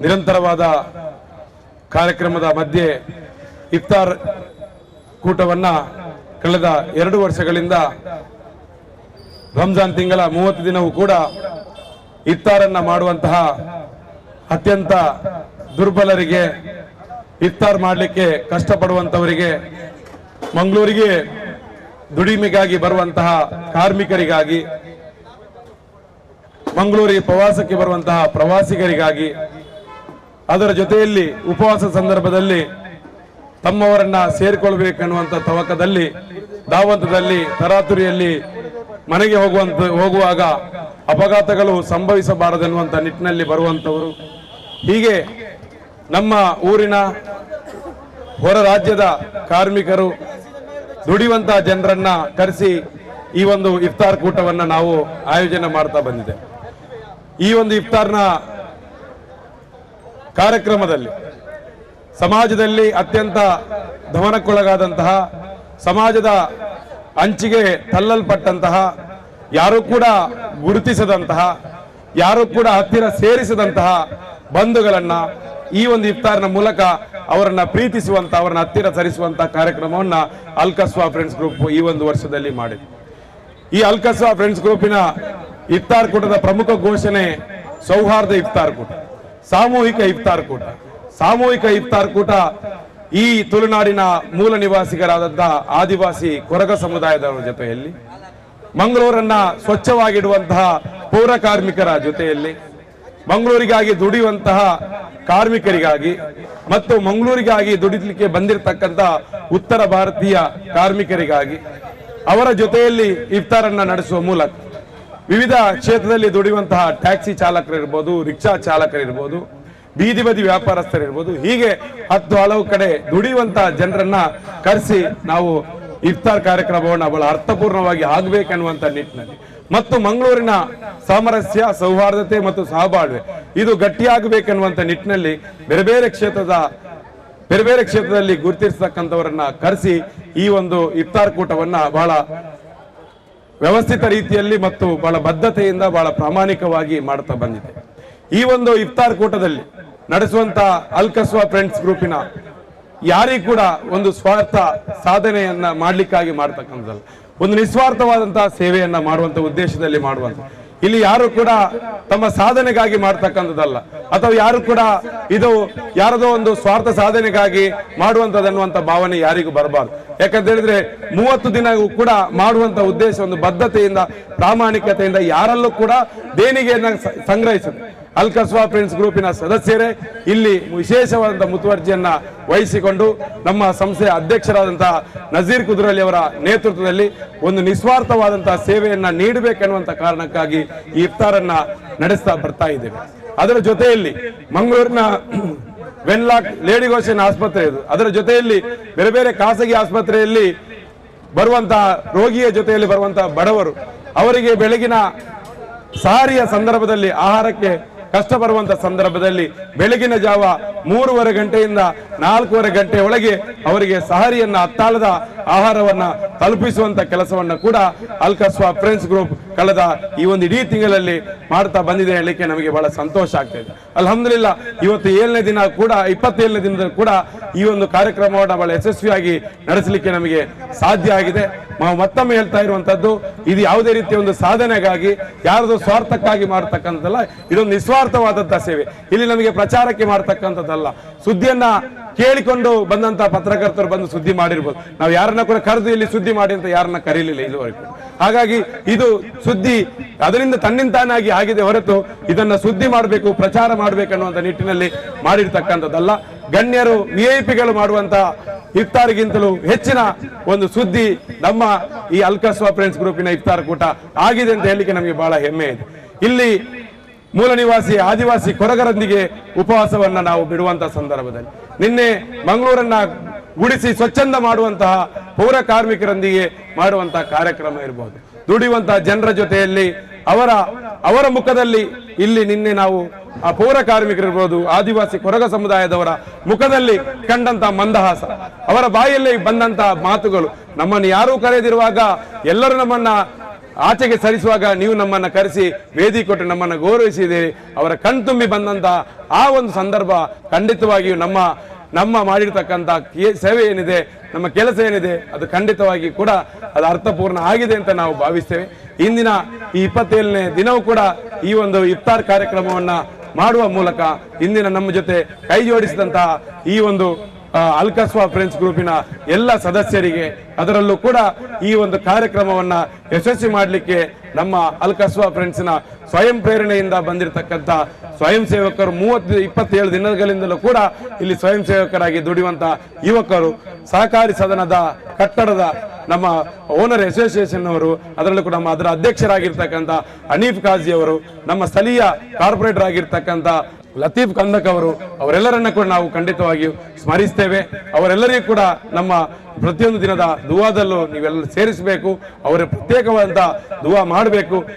ನಿರಂತರವಾದ ಕಾರ್ಯಕ್ರಮದ ಮಧ್ಯೆ ಇಫ್ತಾರ್ ಕೂಟವನ್ನು ಕಳೆದ ಎರಡು ವರ್ಷಗಳಿಂದ ರಂಜಾನ್ ತಿಂಗಳ ಮೂವತ್ತು ದಿನವೂ ಕೂಡ ಇಫ್ತಾರನ್ನು ಮಾಡುವಂತಹ ಅತ್ಯಂತ ದುರ್ಬಲರಿಗೆ ಇಫ್ತಾರ್ ಮಾಡಲಿಕ್ಕೆ ಕಷ್ಟಪಡುವಂಥವರಿಗೆ ಮಂಗಳೂರಿಗೆ ದುಡಿಮೆಗಾಗಿ ಬರುವಂತಹ ಕಾರ್ಮಿಕರಿಗಾಗಿ, ಮಂಗಳೂರಿಗೆ ಪ್ರವಾಸಕ್ಕೆ ಬರುವಂತಹ ಪ್ರವಾಸಿಗರಿಗಾಗಿ ಅದರ ಜೊತೆಯಲ್ಲಿ ಉಪವಾಸ ಸಂದರ್ಭದಲ್ಲಿ ತಮ್ಮವರನ್ನ ಸೇರಿಕೊಳ್ಬೇಕನ್ನುವಂತ ತವಕದಲ್ಲಿ, ದಾವಂತದಲ್ಲಿ, ತರಾತುರಿಯಲ್ಲಿ ಮನೆಗೆ ಹೋಗುವಂತ, ಹೋಗುವಾಗ ಅಪಘಾತಗಳು ಸಂಭವಿಸಬಾರದೆನ್ನುವಂತ ನಿಟ್ಟಿನಲ್ಲಿ ಬರುವಂತವರು. ಹೀಗೆ ನಮ್ಮ ಊರಿನ ಹೊರ ರಾಜ್ಯದ ಕಾರ್ಮಿಕರು, ದುಡಿಯುವಂತ ಜನರನ್ನ ಕರೆಸಿ ಈ ಒಂದು ಇಫ್ತಾರ್ ಕೂಟವನ್ನ ನಾವು ಆಯೋಜನೆ ಮಾಡ್ತಾ ಬಂದಿದೆ. ಈ ಒಂದು ಇಫ್ತಾರ್ನ ಕಾರ್ಯಕ್ರಮದಲ್ಲಿ ಸಮಾಜದಲ್ಲಿ ಅತ್ಯಂತ ಧವನಕ್ಕೊಳಗಾದಂತಹ ಸಮಾಜದ ಅಂಚಿಗೆ ತಳ್ಳಲ್ಪಟ್ಟಂತಹ, ಯಾರು ಕೂಡ ಗುರುತಿಸದಂತಹ, ಯಾರು ಕೂಡ ಹತ್ತಿರ ಸೇರಿಸದಂತಹ ಬಂಧುಗಳನ್ನು ಈ ಒಂದು ಇಫ್ತಾರ್ನ ಮೂಲಕ ಅವರನ್ನ ಪ್ರೀತಿಸುವಂತ, ಅವರನ್ನ ಹತ್ತಿರ ಸರಿಸುವಂಥ ಕಾರ್ಯಕ್ರಮವನ್ನ ಅಲ್ಕಸ್ವಾ ಫ್ರೆಂಡ್ಸ್ ಗ್ರೂಪ್ ಈ ಒಂದು ವರ್ಷದಲ್ಲಿ ಮಾಡಿದೆ. ಈ ಅಲ್ಕಸ್ವಾ ಫ್ರೆಂಡ್ಸ್ ಗ್ರೂಪಿನ ಇಫ್ತಾರ್ ಕೂಟದ ಪ್ರಮುಖ ಘೋಷಣೆ ಸೌಹಾರ್ದ ಇಫ್ತಾರ್ ಕೂಟ. ಸಾಮೂಹಿಕ ಇಫ್ತಾರ್ ಕೂಟ. ಸಾಮೂಹಿಕ ಇಫ್ತಾರ್ ಕೂಟ ಈ ತುಳುನಾಡಿನ ಮೂಲ ನಿವಾಸಿಗರಾದಂತಹ ಆದಿವಾಸಿ ಕೊರಗ ಸಮುದಾಯದವರ ಜೊತೆಯಲ್ಲಿ, ಮಂಗಳೂರನ್ನ ಸ್ವಚ್ಛವಾಗಿಡುವಂತಹ ಪೌರ ಕಾರ್ಮಿಕರ ಜೊತೆಯಲ್ಲಿ, ಮಂಗಳೂರಿಗಾಗಿ ದುಡಿಯುವಂತಹ ಕಾರ್ಮಿಕರಿಗಾಗಿ ಮತ್ತು ಮಂಗಳೂರಿಗಾಗಿ ದುಡಿಲಿಕ್ಕೆ ಬಂದಿರತಕ್ಕಂತ ಉತ್ತರ ಭಾರತೀಯ ಕಾರ್ಮಿಕರಿಗಾಗಿ ಅವರ ಜೊತೆಯಲ್ಲಿ ಇಫ್ತಾರನ್ನ ನಡೆಸುವ ಮೂಲಕ ವಿವಿಧ ಕ್ಷೇತ್ರದಲ್ಲಿ ದುಡಿಯುವಂತಹ ಟ್ಯಾಕ್ಸಿ ಚಾಲಕರಿರ್ಬೋದು, ರಿಕ್ಷಾ ಚಾಲಕರಿರ್ಬೋದು, ಬೀದಿ ಬದಿ ವ್ಯಾಪಾರಸ್ಥರಿರ್ಬೋದು, ಹೀಗೆ ಹತ್ತು ಹಲವು ಕಡೆ ದುಡಿಯುವಂತಹ ಜನರನ್ನ ಕರೆಸಿ ನಾವು ಇಫ್ತಾರ್ ಕಾರ್ಯಕ್ರಮವನ್ನು ಬಹಳ ಅರ್ಥಪೂರ್ಣವಾಗಿ ಆಗಬೇಕನ್ನುವಂತ ನಿಟ್ಟಿನಲ್ಲಿ. ಮತ್ತು ಮಂಗಳೂರಿನ ಸಾಮರಸ್ಯ, ಸೌಹಾರ್ದತೆ ಮತ್ತು ಸಹಬಾಳ್ವೆ, ಇದು ಗಟ್ಟಿಯಾಗಬೇಕನ್ನುವಂತ ನಿಟ್ಟಿನಲ್ಲಿ ಬೇರೆ ಬೇರೆ ಕ್ಷೇತ್ರದ, ಬೇರೆ ಬೇರೆ ಕ್ಷೇತ್ರದಲ್ಲಿ ಗುರುತಿರ್ತಕ್ಕಂಥವರನ್ನ ಕರೆಸಿ ಈ ಒಂದು ಇಫ್ತಾರ್ ಕೂಟವನ್ನ ಬಹಳ ವ್ಯವಸ್ಥಿತ ರೀತಿಯಲ್ಲಿ ಮತ್ತು ಬಹಳ ಬದ್ಧತೆಯಿಂದ ಬಹಳ ಪ್ರಾಮಾಣಿಕವಾಗಿ ಮಾಡ್ತಾ ಬಂದಿದೆ. ಈ ಒಂದು ಇಫ್ತಾರ್ ಕೂಟದಲ್ಲಿ ನಡೆಸುವಂತ ಅಲ್ಕಸ್ವಾ ಫ್ರೆಂಡ್ಸ್ ಗ್ರೂಪಿನ ಯಾರಿಗೂ ಕೂಡ ಒಂದು ಸ್ವಾರ್ಥ ಸಾಧನೆಯನ್ನ ಮಾಡ್ಲಿಕ್ಕಾಗಿ ಮಾಡ್ತಕ್ಕಂಥದ್ದಲ್ಲ. ಒಂದು ನಿಸ್ವಾರ್ಥವಾದಂತಹ ಸೇವೆಯನ್ನ ಮಾಡುವಂತ ಉದ್ದೇಶದಲ್ಲಿ ಮಾಡುವಂತ ಇಲ್ಲಿ ಯಾರು ಕೂಡ ತಮ್ಮ ಸಾಧನೆಗಾಗಿ ಮಾಡ್ತಕ್ಕಂಥದ್ದಲ್ಲ. ಅಥವಾ ಯಾರು ಕೂಡ ಇದು ಯಾರದೋ ಒಂದು ಸ್ವಾರ್ಥ ಸಾಧನೆಗಾಗಿ ಮಾಡುವಂತದನ್ನುವಂತ ಭಾವನೆ ಯಾರಿಗೂ ಬರಬಾರ್ದು. ಯಾಕಂತ ಹೇಳಿದ್ರೆ ಮೂವತ್ತು ದಿನ ಕೂಡ ಮಾಡುವಂತ ಉದ್ದೇಶ ಒಂದು ಬದ್ಧತೆಯಿಂದ, ಪ್ರಾಮಾಣಿಕತೆಯಿಂದ ಯಾರಲ್ಲೂ ಕೂಡ ದೇಣಿಗೆಯನ್ನ ಸಂಗ್ರಹಿಸಿದೆ. ಅಲ್ಕಸ್ವಾ ಫ್ರೆಂಡ್ಸ್ ಗ್ರೂಪಿನ ಸದಸ್ಯರೇ, ಇಲ್ಲಿ ವಿಶೇಷವಾದಂತಹ ಮುತುವರ್ಜಿಯನ್ನ ವಹಿಸಿಕೊಂಡು ನಮ್ಮ ಸಂಸ್ಥೆಯ ಅಧ್ಯಕ್ಷರಾದಂತಹ ನಜೀರ್ ಕುದ್ರಲಿ ಅವರ ನೇತೃತ್ವದಲ್ಲಿ ಒಂದು ನಿಸ್ವಾರ್ಥವಾದಂತಹ ಸೇವೆಯನ್ನ ನೀಡಬೇಕೆನ್ನುವಂತ ಕಾರಣಕ್ಕಾಗಿ ಈ ಇಫ್ತಾರನ್ನ ನಡೆಸ್ತಾ ಬರ್ತಾ ಇದ್ದೇವೆ. ಅದರ ಜೊತೆಯಲ್ಲಿ ಮಂಗಳೂರಿನ ವೆನ್ಲಾಕ್ ಲೇಡಿ ಗೋಷನ್ ಆಸ್ಪತ್ರೆ ಇದು ಅದರ ಜೊತೆಯಲ್ಲಿ ಬೇರೆ ಬೇರೆ ಖಾಸಗಿ ಆಸ್ಪತ್ರೆಯಲ್ಲಿ ಬರುವಂತಹ ರೋಗಿಯ ಜೊತೆಯಲ್ಲಿ ಬರುವಂತಹ ಬಡವರು, ಅವರಿಗೆ ಬೆಳಗಿನ ಸಾರಿಯ ಸಂದರ್ಭದಲ್ಲಿ, ಆಹಾರಕ್ಕೆ ಕಷ್ಟ ಬರುವಂತ ಸಂದರ್ಭದಲ್ಲಿ ಬೆಳಗಿನ ಜಾವ ಮೂರುವರೆ ಗಂಟೆಯಿಂದ ನಾಲ್ಕೂವರೆ ಗಂಟೆ ಒಳಗೆ ಅವರಿಗೆ ಸಹರಿಯನ್ನ, ಅತ್ತಾಳದ ಆಹಾರವನ್ನ ತಲುಪಿಸುವಂತ ಕೆಲಸವನ್ನ ಕೂಡ ಅಲ್ಕಸ್ವಾ ಫ್ರೆಂಡ್ಸ್ ಗ್ರೂಪ್ ಕಳೆದ ಈ ಒಂದು ಇಡೀ ತಿಂಗಳಲ್ಲಿ ಮಾಡ್ತಾ ಬಂದಿದೆ ಹೇಳಲಿಕ್ಕೆ ನಮಗೆ ಬಹಳ ಸಂತೋಷ ಆಗ್ತಾ ಇದೆ. ಅಲ್ಹಮ್ದಿಲ್ಲ ಇವತ್ತು ಏಳನೇ ದಿನ ಕೂಡ, ಇಪ್ಪತ್ತೇಳನೇ ದಿನದಲ್ಲಿ ಕೂಡ ಈ ಒಂದು ಕಾರ್ಯಕ್ರಮವನ್ನು ಬಹಳ ಯಶಸ್ವಿಯಾಗಿ ನಡೆಸಲಿಕ್ಕೆ ನಮಗೆ ಸಾಧ್ಯ ಆಗಿದೆ. ನಾವು ಮತ್ತೊಮ್ಮೆ ಹೇಳ್ತಾ ಇರುವಂತದ್ದು, ಇದು ಯಾವುದೇ ರೀತಿಯ ಒಂದು ಸಾಧನೆಗಾಗಿ, ಯಾರದು ಸ್ವಾರ್ಥಕ್ಕಾಗಿ ಮಾಡ್ತಕ್ಕಂಥದ್ದಲ್ಲ, ಇದೊಂದು ನಿಸ್ವಾರ್ಥವಾದಂತಹ ಸೇವೆ. ಇಲ್ಲಿ ನಮಗೆ ಪ್ರಚಾರಕ್ಕೆ ಮಾಡ್ತಕ್ಕಂಥದ್ದಲ್ಲ. ಸುದ್ದಿಯನ್ನ ಕೇಳಿಕೊಂಡು ಬಂದಂತ ಪತ್ರಕರ್ತರು ಬಂದು ಸುದ್ದಿ ಮಾಡಿರ್ಬೋದು. ನಾವು ಯಾರನ್ನ ಕೂಡ ಕರೆದು ಇಲ್ಲಿ ಸುದ್ದಿ ಮಾಡಿ ಅಂತ ಯಾರನ್ನ ಕರೀಲಿಲ್ಲ ಇದುವರೆಗೂ. ಹಾಗಾಗಿ ಇದು ಸುದ್ದಿ ಅದರಿಂದ ತನ್ನಿಂತಾನಾಗಿ ಆಗಿದೆ ಹೊರತು ಇದನ್ನ ಸುದ್ದಿ ಮಾಡಬೇಕು, ಪ್ರಚಾರ ಮಾಡಬೇಕನ್ನುವಂತ ನಿಟ್ಟಿನಲ್ಲಿ ಮಾಡಿರ್ತಕ್ಕಂಥದ್ದಲ್ಲ. ಗಣ್ಯರು, ವಿ ಐ ಪಿಗಳು ಹೆಚ್ಚಿನ ಒಂದು ಸುದ್ದಿ ನಮ್ಮ ಈ ಅಲ್ಕಸ್ವಾ ಫ್ರೆಂಡ್ಸ್ ಗ್ರೂಪಿನ ಇಫ್ತಾರ್ ಕೂಟ ಆಗಿದೆ ಅಂತ ಹೇಳಲಿಕ್ಕೆ ನಮಗೆ ಬಹಳ ಹೆಮ್ಮೆ ಇದೆ. ಇಲ್ಲಿ ಮೂಲ ನಿವಾಸಿ, ಆದಿವಾಸಿ ಕೊರಗರೊಂದಿಗೆ ಉಪವಾಸವನ್ನ ನಾವು ಬಿಡುವಂತಹ ಸಂದರ್ಭದಲ್ಲಿ. ನಿನ್ನೆ ಮಂಗಳೂರನ್ನ ಗುಡಿಸಿ ಸ್ವಚ್ಛಂದ ಮಾಡುವಂತಹ ಪೌರ ಕಾರ್ಮಿಕರೊಂದಿಗೆ ಮಾಡುವಂತಹ ಕಾರ್ಯಕ್ರಮ ಇರಬಹುದು ದುಡಿಯುವಂತಹ ಜನರ ಜೊತೆಯಲ್ಲಿ ಅವರ ಅವರ ಮುಖದಲ್ಲಿ ಇಲ್ಲಿ ನಿನ್ನೆ ನಾವು ಆ ಪೌರ ಕಾರ್ಮಿಕರಿರ್ಬೋದು ಆದಿವಾಸಿ ಕೊರಗ ಸಮುದಾಯದವರ ಮುಖದಲ್ಲಿ ಕಂಡಂತ ಮಂದಹಾಸ. ಅವರ ಬಾಯಲ್ಲಿ ಬಂದಂತ ಮಾತುಗಳು. ನಮ್ಮನ್ನು ಯಾರೂ ಕರೆದಿರುವಾಗ ಎಲ್ಲರೂ ನಮ್ಮನ್ನ ಆಚೆಗೆ ಸರಿಸುವಾಗ ನೀವು ನಮ್ಮನ್ನ ಕರೆಸಿ ವೇದಿ ಕೊಟ್ಟು ನಮ್ಮನ್ನ ಗೌರವಿಸಿದ್ದೀರಿ. ಅವರ ಕಣ್ತುಂಬಿ ಬಂದಂತ ಆ ಒಂದು ಸಂದರ್ಭ ಖಂಡಿತವಾಗಿಯೂ ನಮ್ಮ ನಮ್ಮ ಮಾಡಿರ್ತಕ್ಕಂಥ ಸೇವೆ ಏನಿದೆ, ನಮ್ಮ ಕೆಲಸ ಏನಿದೆ, ಅದು ಖಂಡಿತವಾಗಿ ಕೂಡ ಅದು ಅರ್ಥಪೂರ್ಣ ಆಗಿದೆ ಅಂತ ನಾವು ಭಾವಿಸ್ತೇವೆ. ಇಂದಿನ ಈ ಇಪ್ಪತ್ತೇಳನೇ ದಿನವೂ ಕೂಡ ಈ ಒಂದು ಇಫ್ತಾರ್ ಕಾರ್ಯಕ್ರಮವನ್ನ ಮಾಡುವ ಮೂಲಕ ಇಂದಿನ ನಮ್ಮ ಜೊತೆ ಕೈ ಜೋಡಿಸಿದಂತಹ ಈ ಒಂದು ಅಲ್ಕಸ್ವಾ ಫ್ರೆಂಡ್ಸ್ ಗ್ರೂಪಿನ ಎಲ್ಲ ಸದಸ್ಯರಿಗೆ ಅದರಲ್ಲೂ ಕೂಡ ಈ ಒಂದು ಕಾರ್ಯಕ್ರಮವನ್ನ ಯಶಸ್ವಿ ಮಾಡಲಿಕ್ಕೆ ನಮ್ಮ ಅಲ್ಕಸ್ವಾ ಫ್ರೆಂಡ್ಸ್ನ ಸ್ವಯಂ ಪ್ರೇರಣೆಯಿಂದ ಬಂದಿರತಕ್ಕಂಥ ಸ್ವಯಂ ಸೇವಕರು ಮೂವತ್ತು, ಇಪ್ಪತ್ತೇಳು ದಿನಗಳಿಂದಲೂ ಕೂಡ ಇಲ್ಲಿ ಸ್ವಯಂ ಸೇವಕರಾಗಿ ದುಡಿಯುವಂಥ ಯುವಕರು, ಸಹಕಾರಿ ಸದನದ ಕಟ್ಟಡದ ನಮ್ಮ ಓನರ್ ಅಸೋಸಿಯೇಷನ್ ಅವರು, ಅದರಲ್ಲೂ ಕೂಡ ನಮ್ಮ ಅದರ ಅಧ್ಯಕ್ಷರಾಗಿರ್ತಕ್ಕಂಥ ಅನೀಫ್ ಖಾಜಿ ಅವರು, ನಮ್ಮ ಸ್ಥಳೀಯ ಕಾರ್ಪೊರೇಟರ್ ಆಗಿರ್ತಕ್ಕಂಥ ಲತೀಫ್ ಕಂದಕ್ ಅವರು, ಅವರೆಲ್ಲರನ್ನ ಕೂಡ ನಾವು ಖಂಡಿತವಾಗಿಯೂ ಸ್ಮರಿಸ್ತೇವೆ. ಅವರೆಲ್ಲರಿಗೂ ಕೂಡ ನಮ್ಮ ಪ್ರತಿಯೊಂದು ದಿನದ ದುವಾದಲ್ಲೂ ನೀವೆಲ್ಲ ಸೇರಿಸಬೇಕು. ಅವರ ಪ್ರತ್ಯೇಕವಾದಂತ ದುವಾ ಮಾಡಬೇಕು.